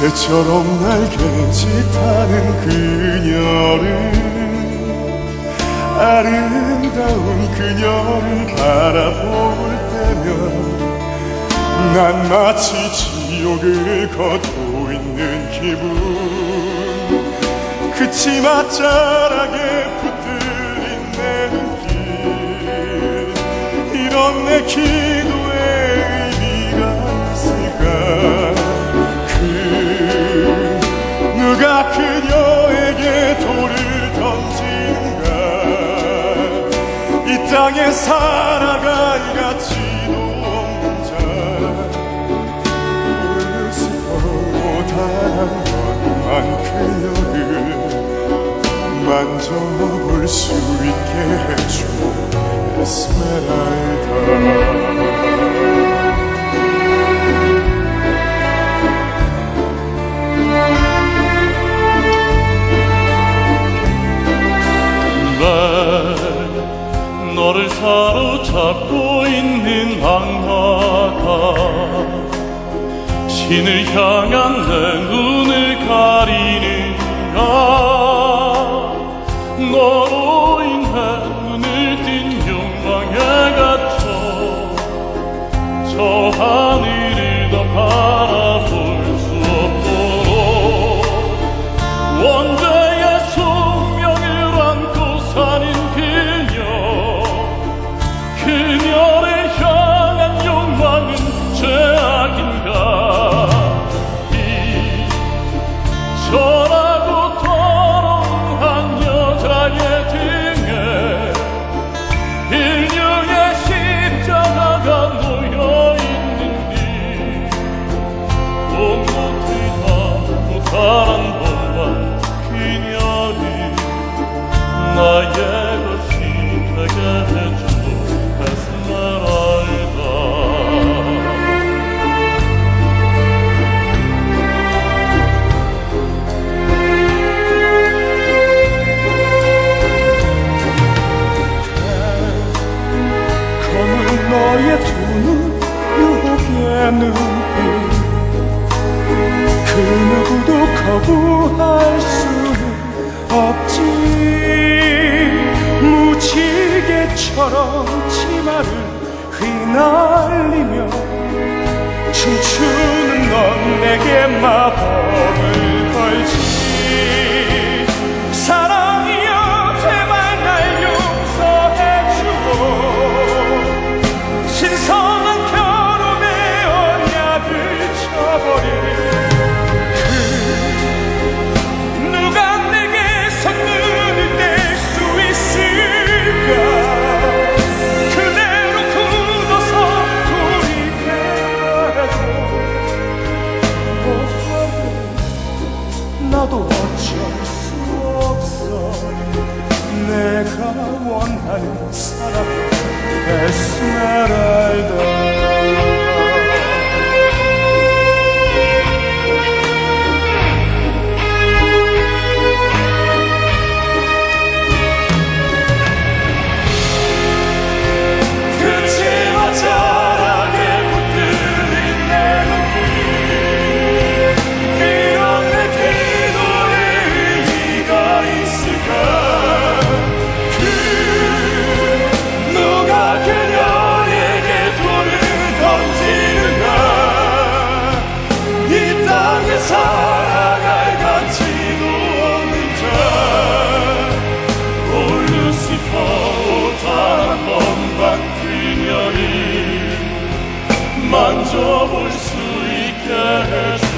새처럼 날 개짓하는 그녀를 아름다운 그녀를 바라볼 때면 난 마치 지옥을 걷고 있는 기분. 그 치맛자락에 붙들린 내 눈길. 이런 내기 땅에 살아갈 가치도 없는 자 울스퍼 단한 번만 그녀를 만져볼 수 있게 해줘. 에스메랄다 너를 사로잡고 있는 방화가 신을 향한 내 눈을 가리는가? 너로 인해 눈을 뜬 욕망에 갇혀 저 하늘 무지개처럼 치마를 휘날리며 춤추는 넌 내게 마법을 걸지 나도 어쩔 수 없어. 내가 원하는 사람 에스메랄 만져볼 수 있게 해주